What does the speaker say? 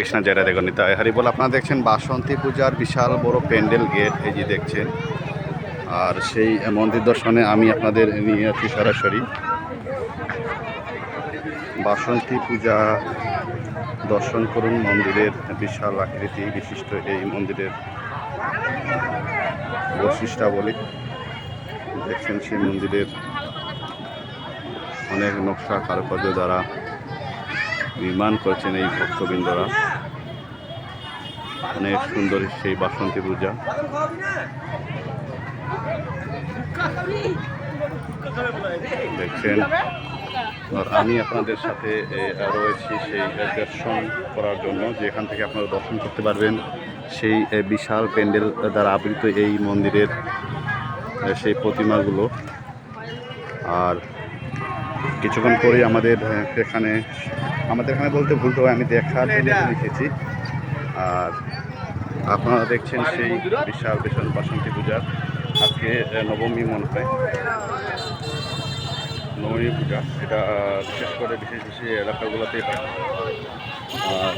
কৃষ্ণ জয়রা দেখুন নিতাই হরিবল, আপনারা দেখছেন বাসন্তী পূজার বিশাল বড় প্যান্ডেল গেট, এই যে দেখছেন। আর সেই মন্দির দর্শনে আমি আপনাদের নিয়ে আছি সরাসরি। বাসন্তী পূজা দর্শন করুন, মন্দিরের বিশাল আকৃতি বিশিষ্ট এই মন্দিরের বৈশিষ্ট্যাবলী। দেখছেন সেই মন্দিরের অনেক নকশা কারুকার্য দ্বারা নির্মাণ করেছেন এই ভক্তবৃন্দরা। অনেক সুন্দর সেই বাসন্তী পূজা। দেখছেন? আর আমি আপনাদের সাথে রয়েছি সেই দর্শন করার জন্য, যেখান থেকে আপনারা দর্শন করতে পারবেন। সেই বিশাল প্যান্ডেল দ্বারা আবৃত এই মন্দিরের সেই প্রতিমাগুলো। আর কিছুক্ষণ পরেই আমাদের এখানে আমাদের এখানে বলতে ভুল তো আমি দেখার লিখেছি। আর আপনারা দেখছেন সেই বিশাল বিশাল বাসন্তী পূজার। আজকে নবমী মনে হয়। নবমী পূজা এটা বিশেষ করে বিশেষ বিশেষ এলাকাগুলোতেই হয়। আর